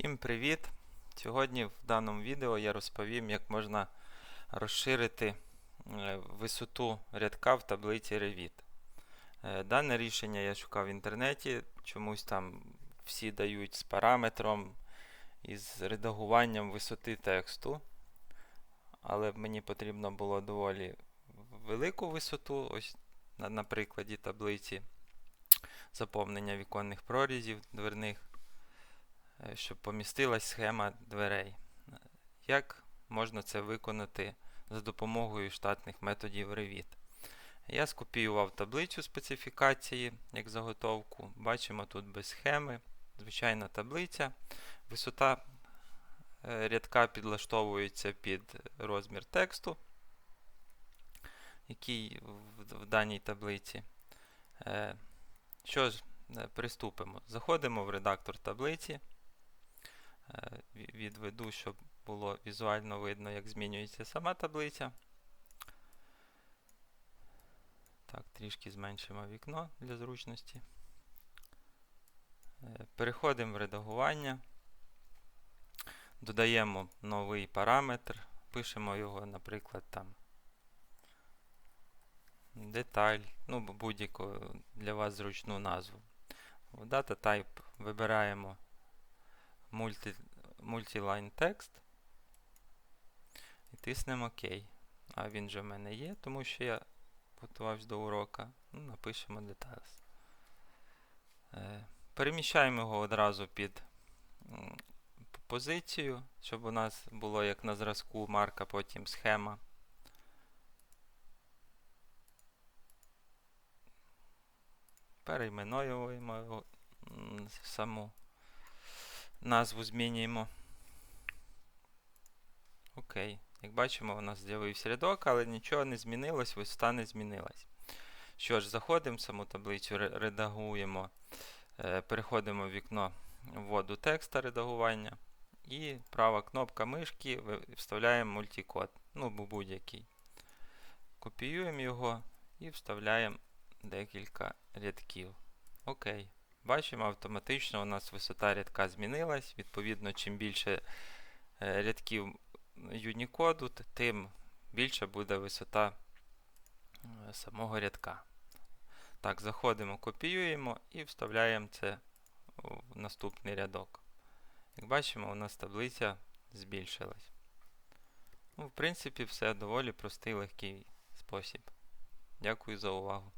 Всім привіт! Сьогодні в даному відео я розповім, як можна розширити е, висоту рядка в таблиці Revit. Е, Дане рішення я шукав в інтернеті, чомусь там всі дають з параметром і з редагуванням висоти тексту. Але мені потрібно було доволі велику висоту, ось на, прикладі таблиці заповнення віконних прорізів дверних щоб помістилась схема дверей. Як можна це виконати за допомогою штатних методів Revit? Я скопіював таблицю специфікації як заготовку. Бачимо тут без схеми. Звичайна таблиця. Висота е, рядка підлаштовується під розмір тексту, який в, даній таблиці. Е, Що ж, е, приступимо. Заходимо в редактор таблиці. Е, ві- Відведу, щоб було візуально видно, як змінюється сама таблиця. Так, трішки зменшимо вікно для зручності. Е, Переходимо в редагування. Додаємо новий параметр. Пишемо його, наприклад, там деталь, ну, будь-яку для вас зручну назву. Data Type вибираємо multiline text і тиснемо ОК. А він же в мене є, тому що я готувався до урока. Ну, напишемо details. Е, переміщаємо його одразу під позицію, щоб у нас було як на зразку марка, потім схема. Перейменуємо саму назву змінюємо. Окей. Як бачимо, у нас з'явився рядок, але нічого не змінилось, висота не змінилась. Що ж, заходимо в саму таблицю, редагуємо, е, переходимо в вікно вводу текста редагування. І права кнопка мишки вставляємо мультикод, ну будь-який. Копіюємо його і вставляємо декілька рядків. Окей. Бачимо, автоматично у нас висота рядка змінилась. Відповідно, чим більше е, рядків Unicode, тим більша буде висота е, самого рядка. Так, заходимо, копіюємо і вставляємо це в наступний рядок. Як бачимо, у нас таблиця збільшилась. Ну, в принципі, все доволі простий легкий спосіб. Дякую за увагу.